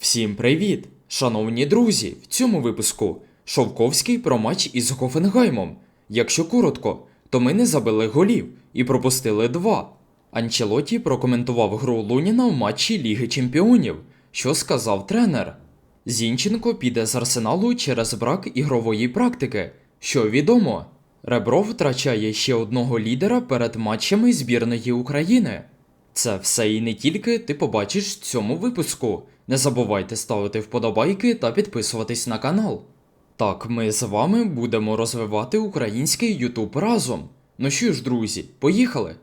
Всім привіт! Шановні друзі! В цьому випуску Шовковський про матч із Хофенгаймом. Якщо коротко, то ми не забили голів і пропустили два. Анчелоті прокоментував гру Луніна в матчі Ліги Чемпіонів. Що сказав тренер? Зінченко піде з арсеналу через брак ігрової практики. Що відомо? Ребров втрачає ще одного лідера перед матчами збірної України. Це все і не тільки ти побачиш в цьому випуску. Не забувайте ставити вподобайки та підписуватись на канал. Так, ми з вами будемо розвивати український YouTube разом. Ну що ж, друзі, поїхали!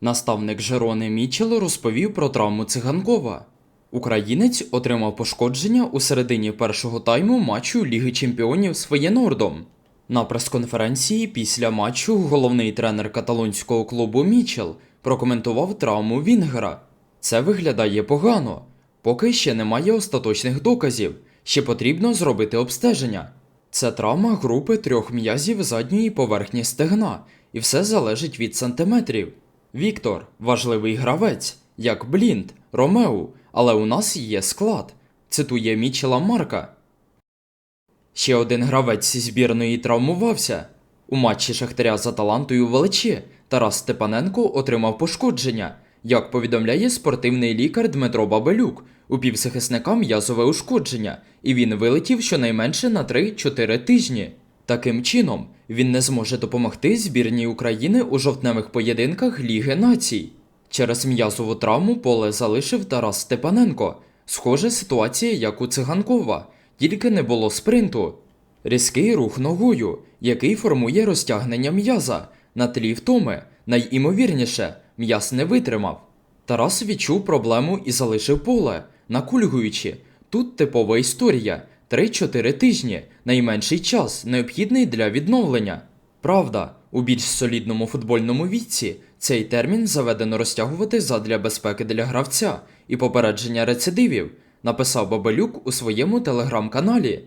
Наставник Жерони Мічел розповів про травму циганкова. Українець отримав пошкодження у середині першого тайму матчу Ліги Чемпіонів з Феєнордом. На прес-конференції після матчу головний тренер каталонського клубу Мічел прокоментував травму Вінгера. Це виглядає погано, поки ще немає остаточних доказів, ще потрібно зробити обстеження. Це травма групи трьох м'язів задньої поверхні стегна, і все залежить від сантиметрів. Віктор важливий гравець, як Блінд, Ромеу, але у нас є склад, цитує Мічела Марка. Ще один гравець зі збірної травмувався. У матчі Шахтаря з Аталантою в Величі Тарас Степаненко отримав пошкодження. Як повідомляє спортивний лікар Дмитро Бабелюк, у півзахисника м'язове ушкодження, і він вилетів щонайменше на 3-4 тижні. Таким чином, він не зможе допомогти збірній України у жовтневих поєдинках Ліги націй. Через м'язову травму поле залишив Тарас Степаненко. Схожа ситуація, як у циганкова, тільки не було спринту. Різкий рух ногою, який формує розтягнення м'яза. На тлі втоми, найімовірніше, м'яз не витримав. Тарас відчув проблему і залишив поле, накульгуючи. Тут типова історія: 3-4 тижні, найменший час, необхідний для відновлення. Правда, у більш солідному футбольному віці цей термін заведено розтягувати задля безпеки для гравця і попередження рецидивів, написав Бабелюк у своєму телеграм-каналі.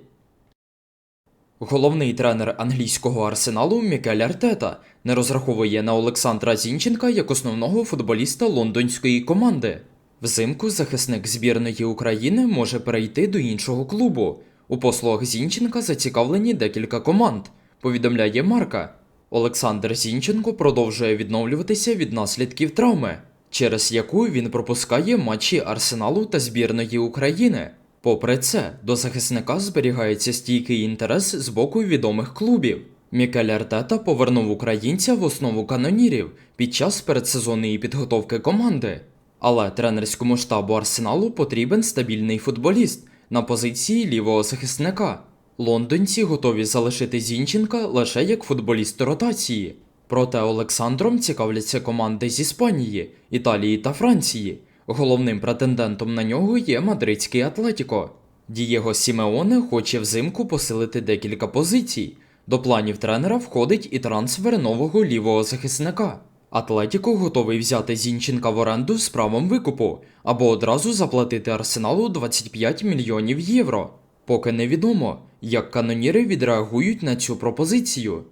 Головний тренер англійського арсеналу Мікель Артета не розраховує на Олександра Зінченка як основного футболіста лондонської команди. Взимку захисник збірної України може перейти до іншого клубу. У послугах Зінченка зацікавлені декілька команд, повідомляє Марка. Олександр Зінченко продовжує відновлюватися від наслідків травми, через яку він пропускає матчі Арсеналу та збірної України. Попри це, до захисника зберігається стійкий інтерес з боку відомих клубів. Мікель Артета повернув українця в основу канонірів під час передсезонної підготовки команди. Але тренерському штабу Арсеналу потрібен стабільний футболіст на позиції лівого захисника. Лондонці готові залишити Зінченка лише як футболіст ротації. Проте Олександром цікавляться команди з Іспанії, Італії та Франції. Головним претендентом на нього є мадридський Атлетіко. Дієго Сімеоне хоче взимку посилити декілька позицій. До планів тренера входить і трансфер нового лівого захисника. Атлетіко готовий взяти Зінченка в оренду з правом викупу або одразу заплатити арсеналу 25 мільйонів євро. Поки невідомо, як каноніри відреагують на цю пропозицію.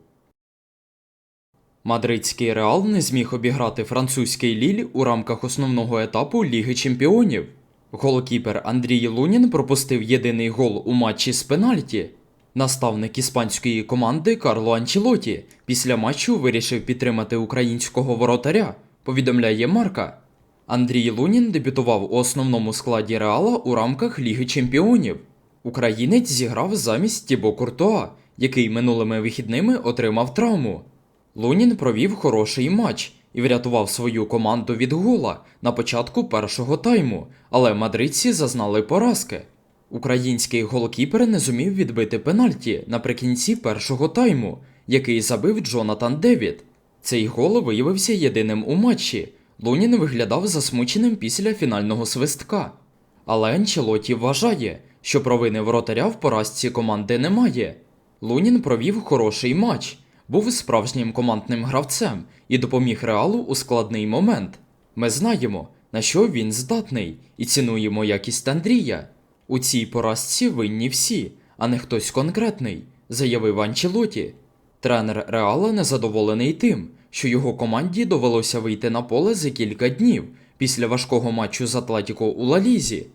Мадридський Реал не зміг обіграти французький Ліль у рамках основного етапу Ліги Чемпіонів. Голкіпер Андрій Лунін пропустив єдиний гол у матчі з пенальті. Наставник іспанської команди Карло Анчелоті після матчу вирішив підтримати українського воротаря, повідомляє Марка. Андрій Лунін дебютував у основному складі Реала у рамках Ліги Чемпіонів. Українець зіграв замість Тібо Куртуа, який минулими вихідними отримав травму. Лунін провів хороший матч і врятував свою команду від гола на початку першого тайму, але мадридці зазнали поразки. Український голкіпер не зумів відбити пенальті наприкінці першого тайму, який забив Джонатан Девід. Цей гол виявився єдиним у матчі. Лунін виглядав засмученим після фінального свистка. Але Анчелоті вважає, що провини воротаря в поразці команди немає. Лунін провів хороший матч, був справжнім командним гравцем і допоміг Реалу у складний момент. Ми знаємо, на що він здатний, і цінуємо якість Андрія. У цій поразці винні всі, а не хтось конкретний, заявив Анчелоті. Тренер Реала незадоволений тим, що його команді довелося вийти на поле за кілька днів після важкого матчу з Атлетіко у Лалізі.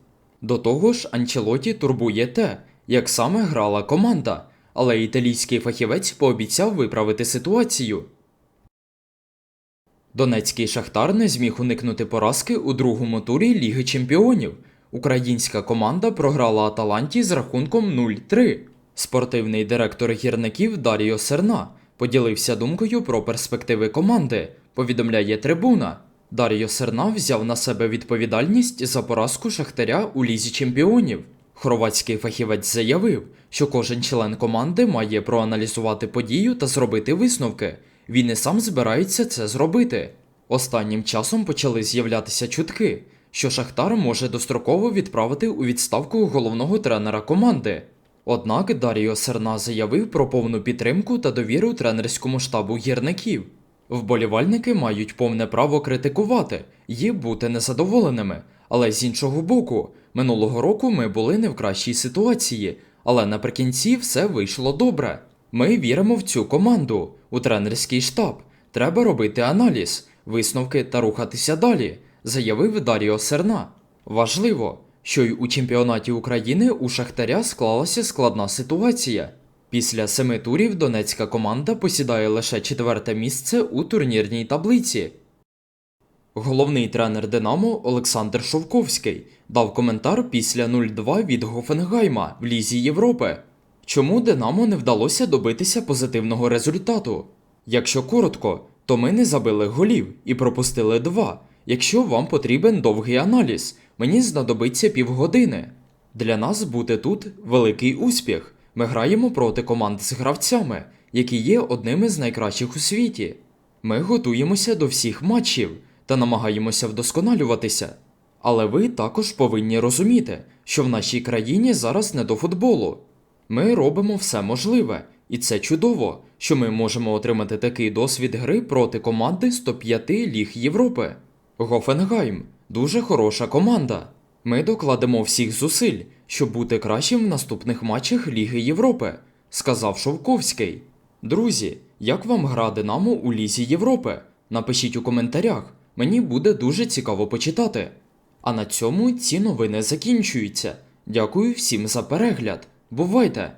До того ж, Анчелоті турбує те, як саме грала команда, але італійський фахівець пообіцяв виправити ситуацію. Донецький Шахтар не зміг уникнути поразки у другому турі Ліги Чемпіонів. Українська команда програла Аталанті з рахунком 0-3. Спортивний директор гірників Даріо Серна поділився думкою про перспективи команди, повідомляє трибуна. Даріо Серна взяв на себе відповідальність за поразку Шахтаря у Лізі Чемпіонів. Хорватський фахівець заявив, що кожен член команди має проаналізувати подію та зробити висновки. Він і сам збирається це зробити. Останнім часом почали з'являтися чутки, що Шахтар може достроково відправити у відставку головного тренера команди. Однак Даріо Серна заявив про повну підтримку та довіру тренерському штабу гірників. Вболівальники мають повне право критикувати і бути незадоволеними. Але з іншого боку, минулого року ми були не в кращій ситуації, але наприкінці все вийшло добре. Ми віримо в цю команду, у тренерський штаб. Треба робити аналіз, висновки та рухатися далі, заявив Даріо Серна. Важливо, що й у чемпіонаті України у Шахтаря склалася складна ситуація. Після семи турів донецька команда посідає лише четверте місце у турнірній таблиці. Головний тренер Динамо Олександр Шовковський дав коментар після 0-2 від Гофенгайма в Лізі Європи. Чому Динамо не вдалося добитися позитивного результату? Якщо коротко, то ми не забили голів і пропустили два. Якщо вам потрібен довгий аналіз, мені знадобиться півгодини. Для нас бути тут великий успіх. Ми граємо проти команд з гравцями, які є одними з найкращих у світі. Ми готуємося до всіх матчів та намагаємося вдосконалюватися. Але ви також повинні розуміти, що в нашій країні зараз не до футболу. Ми робимо все можливе, і це чудово, що ми можемо отримати такий досвід гри проти команди з топ-5 ліг Європи. Гофенгайм дуже хороша команда. Ми докладемо всіх зусиль, щоб бути кращим в наступних матчах Ліги Європи, сказав Шовковський. Друзі, як вам гра Динамо у Лізі Європи? Напишіть у коментарях, мені буде дуже цікаво почитати. А на цьому ці новини закінчуються. Дякую всім за перегляд. Бувайте!